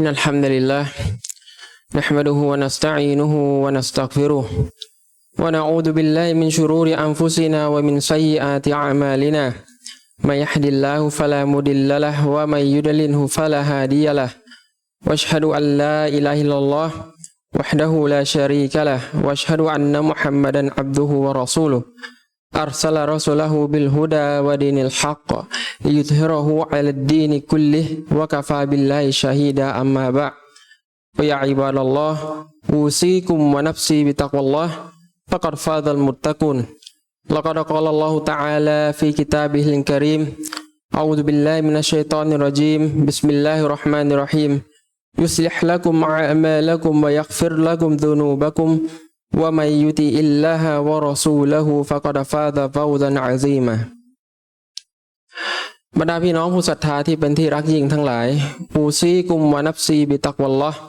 إن الحمد لله نحمده ونستعينه ونستغفره ونعوذ بالله من شرور أنفسنا ومن سيئات أعمالنا. من يهد الله فلا مضل له ومن يضلله فلا هادي له. وأشهد أن لا إله إلا الله وحده لا شريك له. وأشهد أن محمدا عبده ورسوله. أرسل رسوله بالهدى ودين الحق ليظهره على الدين كله وكفى بالله شهيدا أما بعد. فيا عباد الله أوصيكم ونفسي بتقوى الله فقد فاز المتقون. لقد قال الله تعالى في كتابه الكريم أعوذ بالله من الشيطان الرجيم بسم الله الرحمن الرحيم. يصلح لكم أعمالكم ويغفر لكم ذنوبكم. ومن يطع الله ورسوله فقد فاز فوزا عظيما บรรดาพี่น้องผู้ศรัทธาที่เป็นที่รักยิ่งทั้งหลายอูซีกุมวานับซีบิตักวัลลอฮ์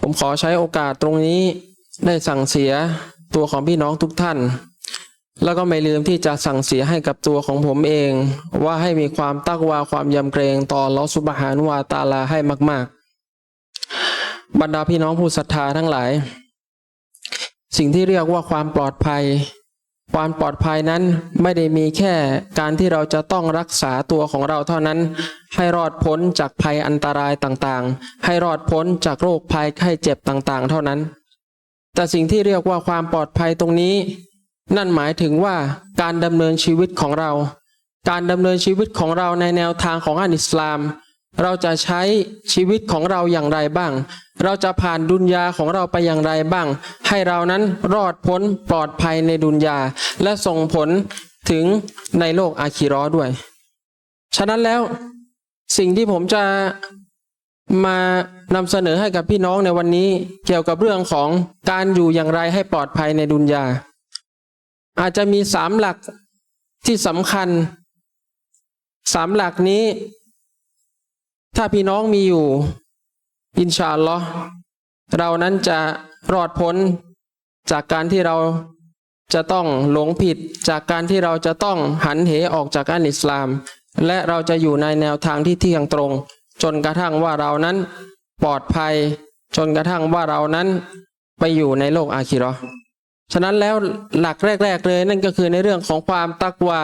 ผมขอใช้โอกาสตรงนี้ได้สั่งเสียตัวของพี่น้องทุกท่าน แล้วก็ไม่ลืมที่จะสั่งเสียให้กับตัวของผมเอง ว่าให้มีความตักวาความยำเกรงต่อลอสุบฮานุวาตาลาให้มาก ๆ บรรดาพี่น้องผู้ศรัทธาทั้งหลาย สิ่งที่เรียกว่าความปลอดภัย ความปลอดภัยนั้นไม่ได้มีแค่การที่เราจะต้องรักษาตัวของเราเท่านั้น ให้รอดพ้นจากภัยอันตรายต่างๆ ให้รอดพ้นจากโรคภัยไข้เจ็บต่างๆ เท่านั้น แต่สิ่งที่เรียกว่าความปลอดภัยตรงนี้ นั่นหมายถึงว่าการดำเนินชีวิตของเรา การดำเนินชีวิตของเราในแนวทางของอันอิสลาม เราจะใช้ชีวิตของเราอย่างไรบ้าง เราจะผ่านดุนยาของเราไปอย่างไรบ้าง ให้เรานั้นรอดพ้นปลอดภัยในดุนยา และส่งผลถึงในโลกอาคิรอด้วย ฉะนั้นแล้วสิ่งที่ผมจะมานำเสนอให้กับพี่น้องในวันนี้ เกี่ยวกับเรื่องของการอยู่อย่างไรให้ปลอดภัยในดุนยา อาจจะมีสามหลักที่สำคัญสามหลักนี้ ถ้าพี่น้องมีอยู่ อินชาอัลลอฮ์เรานั้นจะรอดพ้นจากการที่เราจะต้องหลงผิดจากการที่เราจะต้องหันเหออกจากอันอิสลาม และเราจะอยู่ในแนวทางที่เที่ยงตรง จนกระทั่งว่าเรานั้นปลอดภัย จนกระทั่งว่าเรานั้นไปอยู่ในโลกอาคิราะห์ฉะนั้นแล้วหลักแรก ๆ เลยนั่นก็คือในเรื่องของความตักวา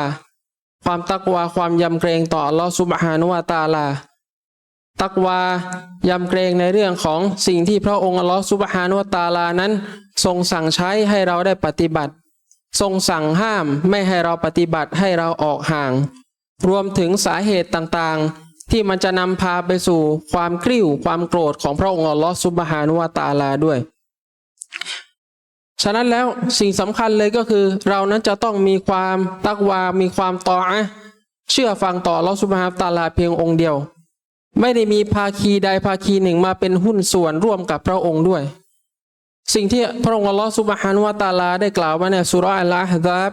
ความตักวาความยำเกรงต่ออัลลอฮฺซุบฮานุวาตาลา ตักวายำเกรงในเรื่องของสิ่งที่พระองค์อัลลอฮฺซุบฮานุวตาลานั้น ทรงสั่งใช้ให้เราได้ปฏิบัติ ทรงสั่งห้ามไม่ให้เราปฏิบัติให้เราออกห่าง รวมถึงสาเหตุต่างๆ ที่มันจะนำพาไปสู่ความกริ้วความโกรธของพระองค์อัลลอฮฺซุบฮานุวตาลาด้วย ฉะนั้นแล้วสิ่งสำคัญเลยก็คือ เรานั้นจะต้องมีความตักวา มีความต่ออะเชื่อฟังต่ออัลลอฮฺซุบฮานุตาลาเพียงองค์เดียว ไม่ได้มีภาคีใดภาคีหนึ่งมาเป็นหุ้นส่วนร่วมกับพระองค์ด้วย สิ่งที่พระองค์อัลลอฮฺสุบฮานุวะตาลาได้กล่าวไว้ในสุราอัลลอฮฺซับ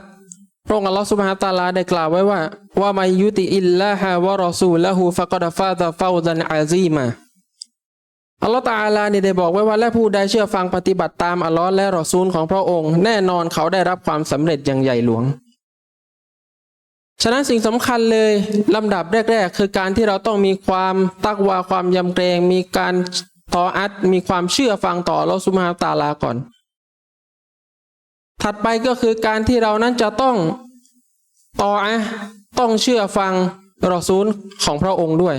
พระองค์อัลลอฮฺสุบฮานุตาลาได้กล่าวไว้ว่าว่ามายุติอิลลาฮะวะรอซูละหูฟะกดฟาตะฟาวดันอาซีมาอัลลอฮฺตาอาลาเนี่ยได้บอกไว้ว่าและผู้ใดเชื่อฟังปฏิบัติตามอัลลอฮ์และรอซูลของพระองค์ แน่นอนเขาได้รับความสำเร็จอย่างใหญ่หลวง ฉะนั้นสิ่งสำคัญเลยลำดับแรก ๆ คือการที่เราต้องมีความตักวาความยำเกรงมีการต่ออัดมีความเชื่อฟังต่อเราสุมาตาลาก่อน ถัดไปก็คือการที่เรานั้นจะต้องต่ออะต้องเชื่อฟังรอซูลของพระองค์ด้วย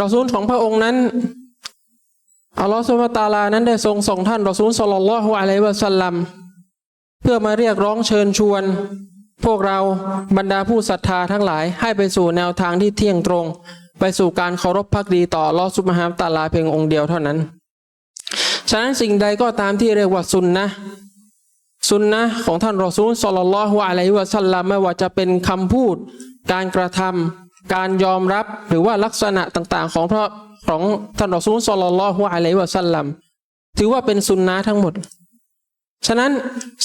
รอซูลของพระองค์นั้นอัลลอฮฺสุบตาลานั้นได้ทรงส่งท่านรอซูลสลลัลลอฮุอะลัยวะสัลลัมเพื่อมาเรียกร้องเชิญชวน พวกเราบรรดาผู้ศรัทธาทั้งหลายให้ไปสู่แนวทางที่เที่ยงตรง ไปสู่การเคารพพักดีต่อลอสุบฮามตาลาเพียงองค์เดียวเท่านั้น ฉะนั้นสิ่งใดก็ตามที่เรียกว่าซุนนะซุนนะของท่านรอซูลสลลัลฮุอะลัยฮิวะสัลลัมไม่ว่าจะเป็นคำพูด การกระทำการยอมรับหรือว่าลักษณะต่างๆ ของพระของท่านรอซูลสลลัลฮุอะลัยฮิวะสัลลัมถือว่าเป็นซุนนะทั้งหมด ฉะนั้น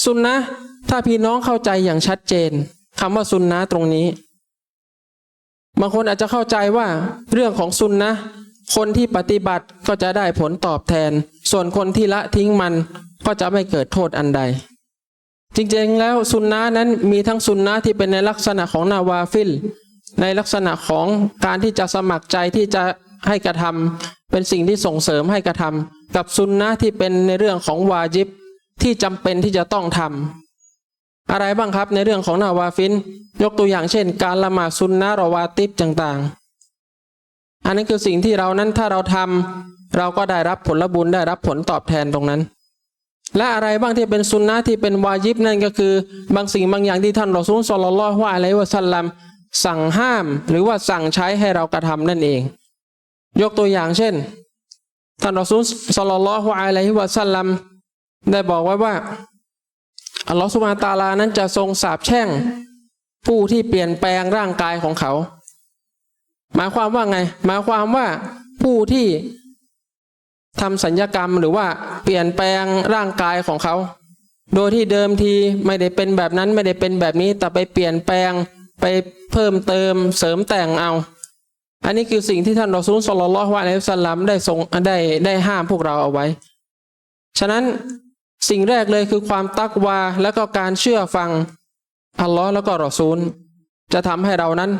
ซุนนะถ้าพี่น้องเข้าใจอย่างชัดเจนคำว่าซุนนะตรงนี้ บางคนอาจจะเข้าใจว่าเรื่องของซุนนะคนที่ปฏิบัติก็จะได้ผลตอบแทน ส่วนคนที่ละทิ้งมันก็จะไม่เกิดโทษอันใด จริงๆแล้วซุนนะนั้นมีทั้งซุนนะที่เป็นในลักษณะของนาวาฟิล ในลักษณะของการที่จะสมัครใจที่จะให้กระทำเป็นสิ่งที่ส่งเสริมให้กระทำกับซุนนะที่เป็นในเรื่องของวาจิบ ที่จำเป็นที่จะต้องทำอะไรบ้างครับในเรื่องของนาวาฟิน ยกตัวอย่างเช่น การละหมาดซุนนะรอวาติบต่างๆ อันนี้คือสิ่งที่เรานั้นถ้าเราทำเราก็ได้รับผลบุญได้รับผลตอบแทนตรงนั้น และอะไรบ้างที่เป็นซุนนะที่เป็นวาจิบนั่นก็คือ บางสิ่งบางอย่างที่ท่านรอซูลสลลลลอฮุอะลัยฮิวะสัลลัมสั่งห้ามหรือว่าสั่งใช้ให้เรากระทำนั่นเอง ยกตัวอย่างเช่นท่านรอซูลสลลลลอฮุอะลัยฮิวะสัลลัม ได้บอกไว้ว่าอัลลอฮฺสุบานตาลานั้นจะทรงสาปแช่ง ผู้ที่เปลี่ยนแปลงร่างกายของเขา หมายความว่าไง หมายความว่าผู้ที่ทำสัญญกรรมหรือว่าเปลี่ยนแปลงร่างกายของเขา โดยที่เดิมทีไม่ได้เป็นแบบนั้นไม่ได้เป็นแบบนี้ แต่ไปเปลี่ยนแปลงไปเพิ่มเติมเสริมแต่งเอา อันนี้คือสิ่งที่ท่านรอซูลสลลัลลอฮุอะลัยฮิวะสัลลัมได้ทรงได้ได้ห้ามพวกเราเอาไว้ ฉะนั้น สิ่งแรกเลยคือความตักวาและก็การเชื่อฟังอัลลอฮ์แล้วก็รอซูล จะทำให้เรานั้น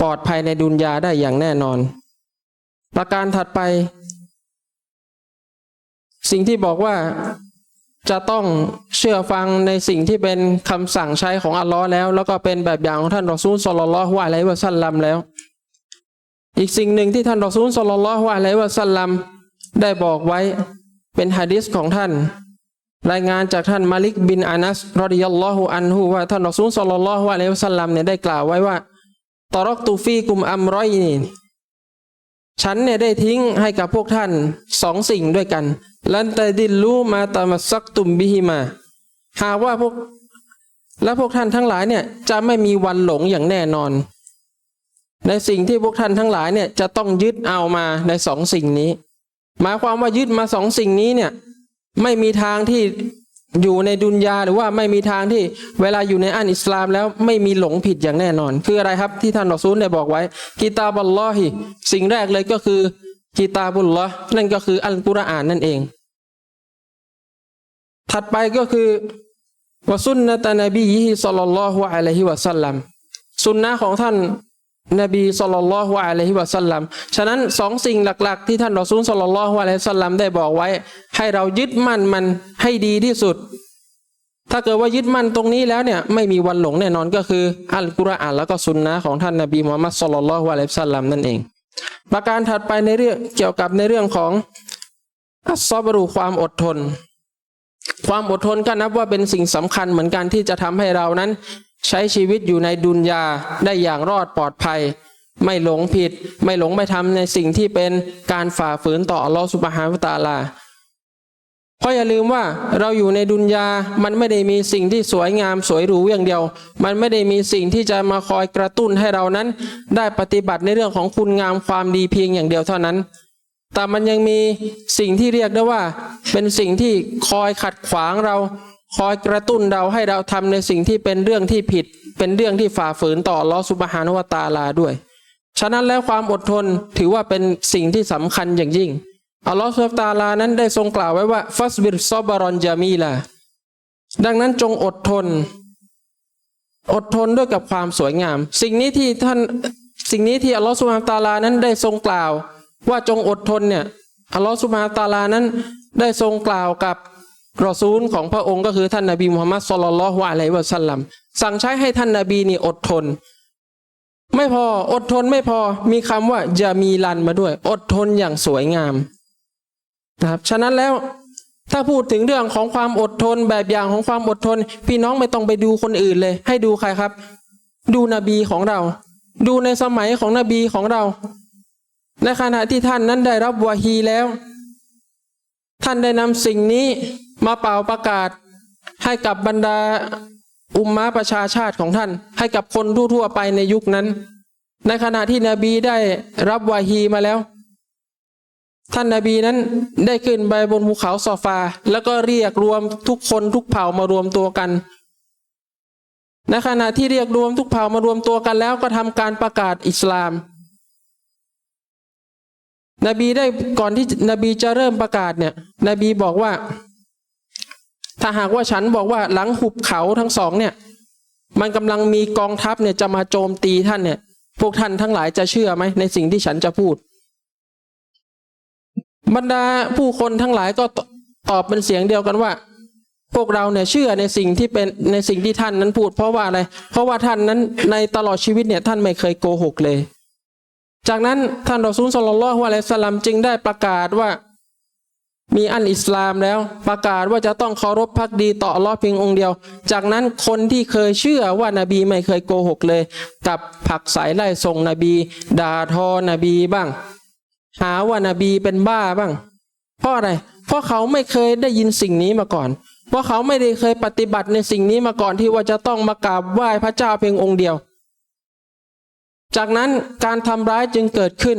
ปลอดภัยในดุนยาได้อย่างแน่นอน ประการถัดไป สิ่งที่บอกว่าจะต้องเชื่อฟังในสิ่งที่เป็นคำสั่งใช้ของอัลลอฮ์แล้ว แล้วก็เป็นแบบอย่างของท่านรอซูลสลลัลลอฮุอะลัยวะสัลลัมแล้ว อีกสิ่งหนึ่งที่ท่านรอซูลสลลัลลอฮุอะลัยวะสัลลัมได้บอกไว้เป็นฮะดิษของท่าน รายงานจากท่านมาลิกบินอานัสรอดิยัลลอฮุอันฮุว่าท่านรอซูลสลลัลลอฮุอะลัยฮิวะสัลลัมเนี่ยได้กล่าวไว้ว่าตอรอกตูฟีกุมอัมรอยนี่ฉันเนี่ยได้ทิ้งให้กับพวกท่านสองสิ่งด้วยกัน ลันตดินรู้มาตามัสซักตุมบิฮิมา หากว่าพวก และพวกท่านทั้งหลายเนี่ยจะไม่มีวันหลงอย่างแน่นอน ในสิ่งที่พวกท่านทั้งหลายเนี่ยจะต้องยึดเอามาในสองสิ่งนี้ หมายความว่ายึดมาสองสิ่งนี้เนี่ย ไม่มีทางที่อยู่ในดุนยาหรือว่าไม่มีทางที่เวลาอยู่ในอันอิสลามแล้วไม่มีหลงผิดอย่างแน่นอน คืออะไรครับที่ท่านรอซูลได้บอกไว้กีตาบัลลอฮิสิ่งแรกเลยก็คือกีตาบุลลอฮ์นั่นก็คืออัลกุรอานนั่นเอง ถัดไปก็คือวะซุนนะตะนบีฮิสัลลัลลอฮุอะลัยฮิวะสัลลัมสุนนะของท่าน นบีสัลลัลลอฮุอะลัยฮิวะสัลลัม ฉะนั้นสองสิ่งหลัก ๆ ที่ท่านรอซูลสัลลัลลอฮุอะลัยฮิวะสัลลัมได้บอกไว้ ให้เรายึดมั่นมันให้ดีที่สุด ถ้าเกิดว่ายึดมั่นตรงนี้แล้วเนี่ยไม่มีวันหลงแน่นอนก็คืออัลกุรอานแล้วก็สุนนะของท่านนบีมุฮัมมัดสัลลัลลอฮุอะลัยฮิวะสัลลัมนั่นเอง ประการถัดไปในเรื่องเกี่ยวกับในเรื่องของอัสซอบรูความอดทน ความอดทนก็นับว่าเป็นสิ่งสำคัญเหมือนกันที่จะทำให้เรานั้น ใช้ชีวิตอยู่ในดุนยาได้อย่างรอดปลอดภัย ไม่หลงผิด ไม่หลงไม่ทำในสิ่งที่เป็นการฝ่าฝืนต่ออัลลอฮฺสุบฮานตาลาเพราะอย่าลืมว่าเราอยู่ในดุนยา มันไม่ได้มีสิ่งที่สวยงามสวยหรูอย่างเดียว มันไม่ได้มีสิ่งที่จะมาคอยกระตุ้นให้เรานั้น ได้ปฏิบัติในเรื่องของคุณงามความดีเพียงอย่างเดียวเท่านั้น แต่มันยังมีสิ่งที่เรียกได้ว่า เป็นสิ่งที่คอยขัดขวางเรา คอยกระตุ้นเราให้เราทำในสิ่งที่เป็นเรื่องที่ผิด เป็นเรื่องที่ฝ่าฝืนต่อลอสุบฮานุวตาลาด้วย ฉะนั้นแล้วความอดทนถือว่าเป็นสิ่งที่สำคัญอย่างยิ่งอัลลอฮฺสุบฮานะตาลานั้นได้ทรงกล่าวไว้ว่าฟัสบิรซอบารอนจามีลาดังนั้นจงอดทน อดทนด้วยกับความสวยงาม สิ่งนี้ที่ท่านสิ่งนี้ที่อัลลอฮฺสุบฮานะฮูวตาลานั้นได้ทรงกล่าว ว่าจงอดทนเนี่ยอัลลอฮฺสุบฮานะฮูวตาลานั้นได้ทรงกล่าวกับ รอซูลของพระองค์ก็คือท่านนบีมุฮัมมัดสุลลัลฮุอะลัยฮิวะสัลลัมสั่งใช้ให้ท่านนบีนี่อดทน ไม่พออดทนไม่พอมีคำว่าจะมีลันมาด้วย อดทนอย่างสวยงามนะครับฉะนั้นแล้วถ้าพูดถึงเรื่องของความอดทนแบบอย่างของความอดทน พี่น้องไม่ต้องไปดูคนอื่นเลย ให้ดูใครครับ ดูนบีของเรา ดูในสมัยของนบีของเรา ในขณะที่ท่านนั้นได้รับวาฮีแล้ว ท่านได้นำสิ่งนี้ มาเป่าประกาศให้กับบรรดาอุมมะประชาชาติของท่าน ให้กับคนทั่วๆไปในยุคนั้น ในขณะที่นบีได้รับวาฮีมาแล้ว ท่านนาบีนั้นได้ขึ้นไปบนภูเขาซอฟา แล้วก็เรียกรวมทุกคนทุกเผ่ามารวมตัวกันในขณะที่เรียกรวมทุกเผ่ามารวมตัวกันแล้วก็ทำการประกาศอิสลาม นบีได้ก่อนที่นบีจะเริ่มประกาศเนี่ย นบีบอกว่า ถ้าหากว่าฉันบอกว่าหลังหุบเขาทั้งสองเนี่ย มันกำลังมีกองทัพเนี่ยจะมาโจมตีท่านเนี่ย พวกท่านทั้งหลายจะเชื่อไหมในสิ่งที่ฉันจะพูด บรรดาผู้คนทั้งหลายก็ตอบเป็นเสียงเดียวกันว่า พวกเราเนี่ยเชื่อในสิ่งที่เป็นในสิ่งที่ท่านนั้นพูด เพราะว่าอะไร เพราะว่าท่านนั้นในตลอดชีวิตเนี่ยท่านไม่เคยโกหกเลย จากนั้นท่านรอซูลสลลัลลอฮุอะลัยฮิวะสัลลัมจึงได้ประกาศว่า มีอันอิสลามแล้ว ประกาศว่าจะต้องเคารพพักดีต่ออัลอฮ์เพียงองค์เดียว จากนั้นคนที่เคยเชื่อว่านาบีไม่เคยโกหกเลยกลับผลักสายไล่ส่งนบี ด่าทอนบีบ้าง หาว่านาบีเป็นบ้าบ้าง เพราะอะไร เพราะเขาไม่เคยได้ยินสิ่งนี้มาก่อน เพราะเขาไม่ได้เคยปฏิบัติในสิ่งนี้มาก่อนที่ว่าจะต้องมากราบไหว้พระเจ้าเพียงองค์เดียว จากนั้นการทำร้ายจึงเกิดขึ้น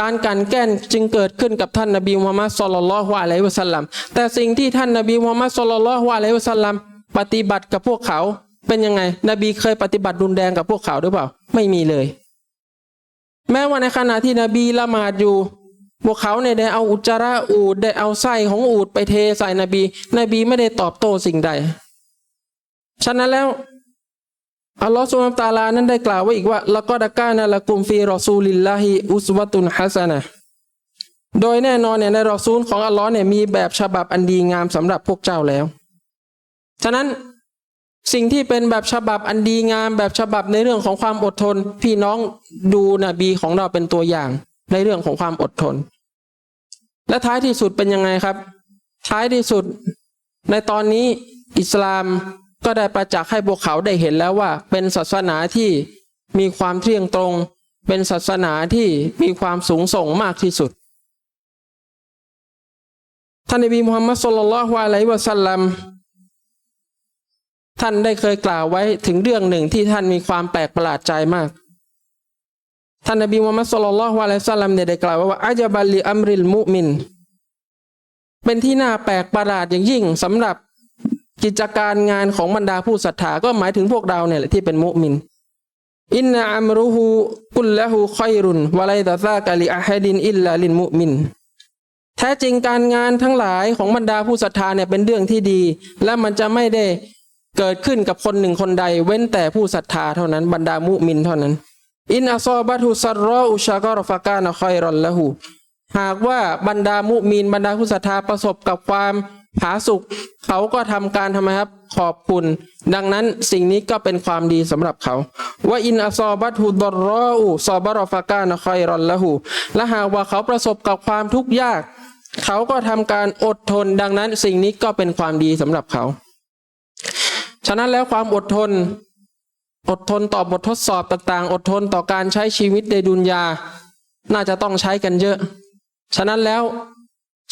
การกันแกล้งจึงเกิดขึ้นกับท่านนบีมุฮัมมัดสุลลัลฮุอะลัยฮิวะสัลลัมแต่สิ่งที่ท่านนบีมุฮัมมัดสุลลัลฮุอะลัยฮิวะสัลลัมปฏิบัติกับพวกเขาเป็นยังไง นบีเคยปฏิบัติรุนแรงกับพวกเขาหรือเปล่า ไม่มีเลย แม้ว่าในขณะที่นบีละหมาดอยู่ พวกเขาเนี่ยได้เอาอุจจาระอูดได้เอาไส้ของอูดไปเทใส่นบี นบีไม่ได้ตอบโต้สิ่งใด ฉะนั้นแล้ว อัลลอฮฺสุบฮานะฮูวะตาลานั้นได้กล่าวไว้อีกว่าละกอดะกานะละกุมฟีรอซูลิลลาฮิอุสวะตุนฮัสนะโดยแน่นอนเนี่ยในรอซูลของอัลลอฮ์เนี่ยมีแบบฉบับอันดีงามสำหรับพวกเจ้าแล้ว ฉะนั้นสิ่งที่เป็นแบบฉบับอันดีงามแบบฉบับในเรื่องของความอดทน พี่น้องดูนบีของเราเป็นตัวอย่างในเรื่องของความอดทน และท้ายที่สุดเป็นยังไงครับ ท้ายที่สุดในตอนนี้อิสลาม ก็ได้ประจักษ์ให้พวกเขาได้เห็นแล้วว่า เป็นศาสนาที่มีความเที่ยงตรง เป็นศาสนาที่มีความสูงส่งมากที่สุดท่านนบีมุฮัมมัดสุลลัลฮุอะลัยฮิวะสัลลัมท่านได้เคยกล่าวไว้ถึงเรื่องหนึ่งที่ท่านมีความแปลกประหลาดใจมาก ท่านนบีมุฮัมมัดสุลลัลฮุอะลัยฮิวะสัลลัมเนี่ยได้กล่าวว้ว่าอาจบัลลิอัมริลมุมิน เป็นที่น่าแปลกประหลาดอย่างยิ่งสำหรับ กิจการงานของบรรดาผู้ศรัทธาก็หมายถึงพวกเราเนี่ยแหละที่เป็นมุมินอินนาอัมรุฮูกุลละฮูคอยรุนวะไลตะซากะลิอะฮัดินอิลลาลินมุมิน แท้จริงการงานทั้งหลายของบรรดาผู้ศรัทธาเนี่ยเป็นเรื่องที่ดี และมันจะไม่ได้เกิดขึ้นกับคนหนึ่งคนใด เว้นแต่ผู้ศรัทธาเท่านั้นบรรดามุมินเท่านั้น อินอัซอบัตุซัรรออุชากรฟากานะคอยรอนละหูหากว่าบรรดามุมินบรรดาผู้ศรัทธาประสบกับความ ผาสุกเขาก็ทำการทำไมครับ ขอบคุณ ดังนั้นสิ่งนี้ก็เป็นความดีสำหรับเขาว่าอินอัซอบัตฮูดรรออูซอบารอฟากานะคอยรอนละหูและหากว่าเขาประสบกับความทุกข์ยาก เขาก็ทำการอดทน ดังนั้นสิ่งนี้ก็เป็นความดีสำหรับเขา ฉะนั้นแล้วความอดทน อดทนต่อบททดสอบต่างๆ อดทนต่อการใช้ชีวิตในดุนยา น่าจะต้องใช้กันเยอะ ฉะนั้นแล้ว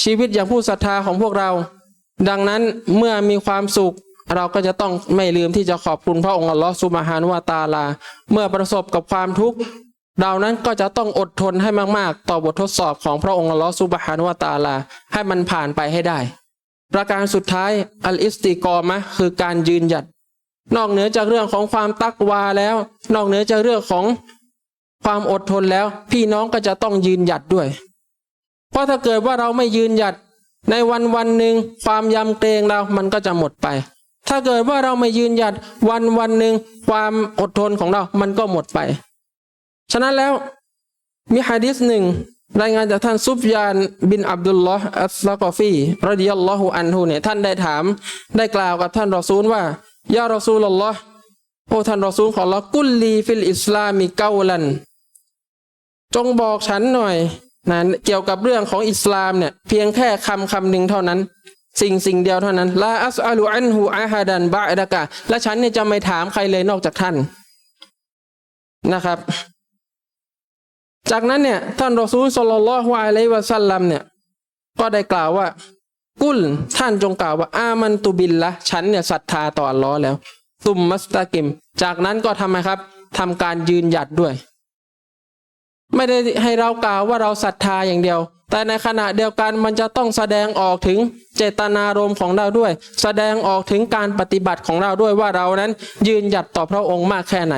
ชีวิตอย่างผู้ศรัทธาของพวกเรา ดังนั้นเมื่อมีความสุขเราก็จะต้องไม่ลืมที่จะขอบคุณพระองค์อัลลอฮฺสุบฮานุวาตาลา เมื่อประสบกับความทุกข์เรานั้นก็จะต้องอดทนให้มาก ๆ ต่อบททดสอบของพระองค์อัลลอฮฺสุบฮานุวาตาลา ให้มันผ่านไปให้ได้ ประการสุดท้ายอัลอิสติกอมะคือการยืนหยัด นอกเหนือจากเรื่องของความตักวาแล้ว นอกเหนือจากเรื่องของความอดทนแล้ว พี่น้องก็จะต้องยืนหยัดด้วย เพราะถ้าเกิดว่าเราไม่ยืนหยัด ในวันวันหนึ่งความยำเกรงเรามันก็จะหมดไป ถ้าเกิดว่าเราไม่ยืนหยัดวันวันหนึ่งความอดทนของเรา มันก็หมดไป ฉะนั้นแล้วมีฮะดิษหนึ่งรายงานจากท่านซุฟยานบินอับดุลลอฮ์อัสลากอฟีรดิยัลลอฮุอันฮูเนี่ยท่านได้ถามได้กล่าวกับท่านรอซูลว่ายารอซูลลอฮ์โอ้ท่านรอซูลของเรากุลลีฟิลอิสลามีเกาลัน จงบอกฉันหน่อย นะเกี่ยวกับเรื่องของอิสลามเนี่ยเพียงแค่คำคำหนึ่งเท่านั้น สิ่งสิ่งเดียวเท่านั้นลาอัสอาลูอันฮูอาฮาดันบะดะกะ และฉันเนี่ยจะไม่ถามใครเลยนอกจากท่านนะครับ จากนั้นเนี่ยท่านรอซูลสุลลัลลอฮุอะลัยวะสัลลัมเนี่ยก็ได้กล่าวว่า กุลท่านจงกล่าวว่า อามันตุบิลละฉันเนี่ยศรัทธาต่ออัลลอฮ์แล้วตุมมัสตากิม จากนั้นก็ทำไมครับทำการยืนหยัดด้วย ไม่ได้ให้เรากล่าวว่าเราศรัทธาอย่างเดียว แต่ในขณะเดียวกันมันจะต้องแสดงออกถึงเจตนารมณ์ของเราด้วย แสดงออกถึงการปฏิบัติของเราด้วยว่าเรานั้นยืนหยัดต่อพระองค์มากแค่ไหน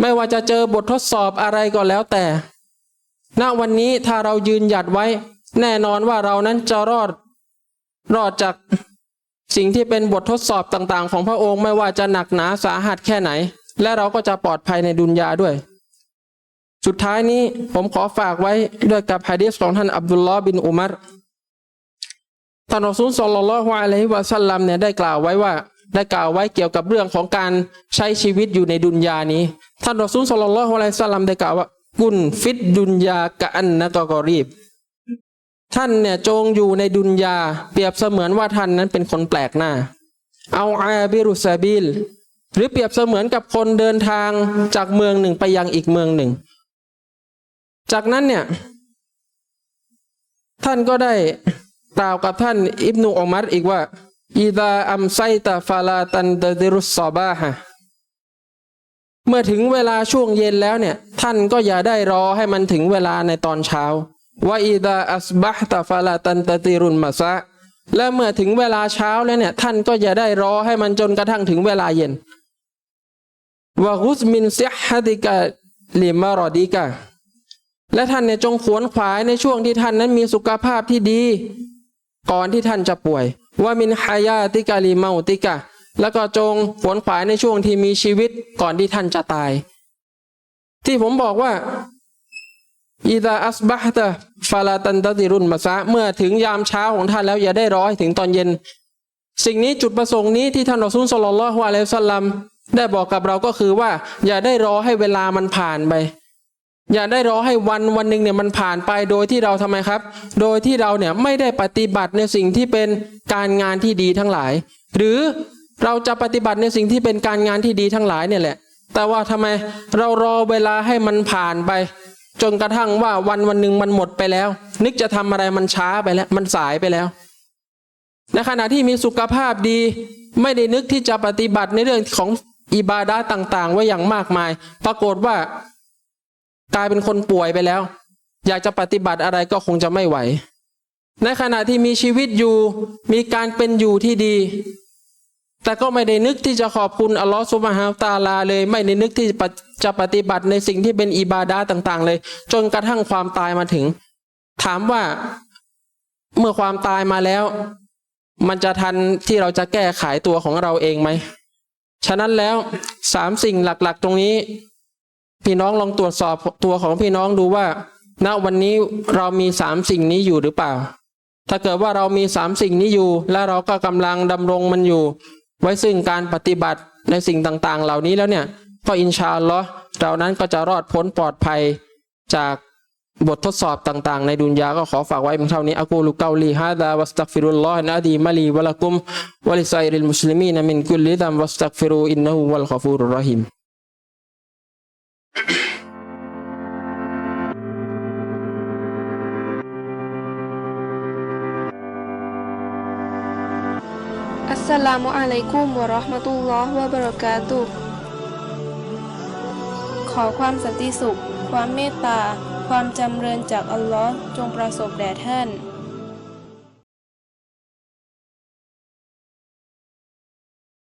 ไม่ว่าจะเจอบททดสอบอะไรก็แล้วแต่ ณวันนี้ถ้าเรายืนหยัดไว้ แน่นอนว่าเรานั้นจะรอดรอดจากสิ่งที่เป็นบททดสอบต่างๆ ของพระองค์ไม่ว่าจะหนักหนาสาหัสแค่ไหน และเราก็จะปลอดภัยในดุนยาด้วย สุดท้ายนี้ผมขอฝากไว้ด้วยกับฮะดีษของท่านอับดุลลอฮ์บินอุมัรท่านรอซูลศ็อลลัลลอฮุอะลัยฮิวะสัลลัมเนี่ยได้กล่าวไว้ว่า ได้กล่าวไว้เกี่ยวกับเรื่องของการใช้ชีวิตอยู่ในดุนยานี้ ท่านรอซูลศ็อลลัลลอฮุอะลัยฮิวะสัลลัมได้กล่าวว่า กุนฟิดดุนยากะอันนะกอกอรีบ ท่านเนี่ยจงอยู่ในดุนยาเปรียบเสมือนว่าท่านนั้นเป็นคนแปลกหน้า เอาอาบิรุซาบิลหรือเปรียบเสมือนกับคนเดินทางจากเมืองหนึ่งไปยังอีกเมืองหนึ่ง จากนั้นเนี่ย ท่านก็ได้กล่าวกับท่านอิบนุอุมัรอีกว่าอีดาอัมไซตาฟาลาตันเดดิรุสซอบาฮะเมื่อถึงเวลาช่วงเย็นแล้วเนี่ย ท่านก็อย่าได้รอให้มันถึงเวลาในตอนเช้าว่าอีดาอัสบะตาฟาลาตันตติรุนมาซะและเมื่อถึงเวลาเช้าแล้วเนี่ย ท่านก็อย่าได้รอให้มันจนกระทั่งถึงเวลาเย็นวะกุสมินเซฮะติกะลิมารอดีกะ และท่านเนี่ยจงขวนขวายในช่วงที่ท่านนั้นมีสุขภาพที่ดี ก่อนที่ท่านจะป่วย ว่ามินฮายาติกาลีเมาติกะ แล้วก็จงขวนขวายในช่วงที่มีชีวิตก่อนที่ท่านจะตาย ที่ผมบอกว่าอีดาอัสบะฮตะฟาลาตันตติรุนมาซะเมื่อถึงยามเช้าของท่านแล้วอย่าได้รอให้ถึงตอนเย็น สิ่งนี้จุดประสงค์นี้ที่ท่านรอซูลสลลัลลอฮุอะลัยฮิวะสัลลัมได้บอกกับเราก็คือว่า อย่าได้รอให้เวลามันผ่านไป อย่าได้รอให้วันวันหนึ่งเนี่ยมันผ่านไปโดยที่เราทำไมครับ โดยที่เราเนี่ยไม่ได้ปฏิบัติในสิ่งที่เป็นการงานที่ดีทั้งหลาย หรือเราจะปฏิบัติในสิ่งที่เป็นการงานที่ดีทั้งหลายเนี่ยแหละ แต่ว่าทำไมเรารอเวลาให้มันผ่านไป จนกระทั่งว่าวันวันหนึ่งมันหมดไปแล้ว นึกจะทำอะไรมันช้าไปแล้ว มันสายไปแล้วในขณะที่มีสุขภาพดี ไม่ได้นึกที่จะปฏิบัติในเรื่องของอิบาดาต่าง ๆ ไว้อย่างมากมาย ปรากฏว่า กลายเป็นคนป่วยไปแล้ว อยากจะปฏิบัติอะไรก็คงจะไม่ไหว ในขณะที่มีชีวิตอยู่มีการเป็นอยู่ที่ดี แต่ก็ไม่ได้นึกที่จะขอบคุณอัลลอฮฺสุบฮานตาลาเลย ไม่ได้นึกที่จะปฏิจะปฏิบัติในสิ่งที่เป็นอิบาดาต่าง ๆ เลย จนกระทั่งความตายมาถึง ถามว่าเมื่อความตายมาแล้ว มันจะทันที่เราจะแก้ไขตัวของเราเองไหม ฉะนั้นแล้วสามสิ่งหลักๆ ตรงนี้ พี่น้องลองตรวจสอบตัวของพี่น้องดูว่า ณวันนี้เรามีสามสิ่งนี้อยู่หรือเปล่า ถ้าเกิดว่าเรามีสามสิ่งนี้อยู่ และเราก็กำลังดำรงมันอยู่ ไว้ซึ่งการปฏิบัติในสิ่งต่างๆ เหล่านี้แล้วเนี่ยก็อินชาอัลลอฮ์เรานั้นก็จะรอดพ้นปลอดภัยจากบททดสอบต่างๆ ในดุนยาก็ขอฝากไว้เพียงเท่านี้อักูลุกาลีฮะดาวัสตักฟิรุลลอฮ์นะดีมาลีวะลักุมวะลิซัยริลมุสลิมีนมินกุลลิดัมวัสตักฟิรูอินนะฮูวัลกอฟูรุรรหิม อัสสลามุอะลัยกุมวะราะห์มะตุลลอฮ์วะบะเราะกาตุขอความสันติสุข ความเมตตา ความจำเริญจากอัลลอฮ์จงประสบแด่ท่าน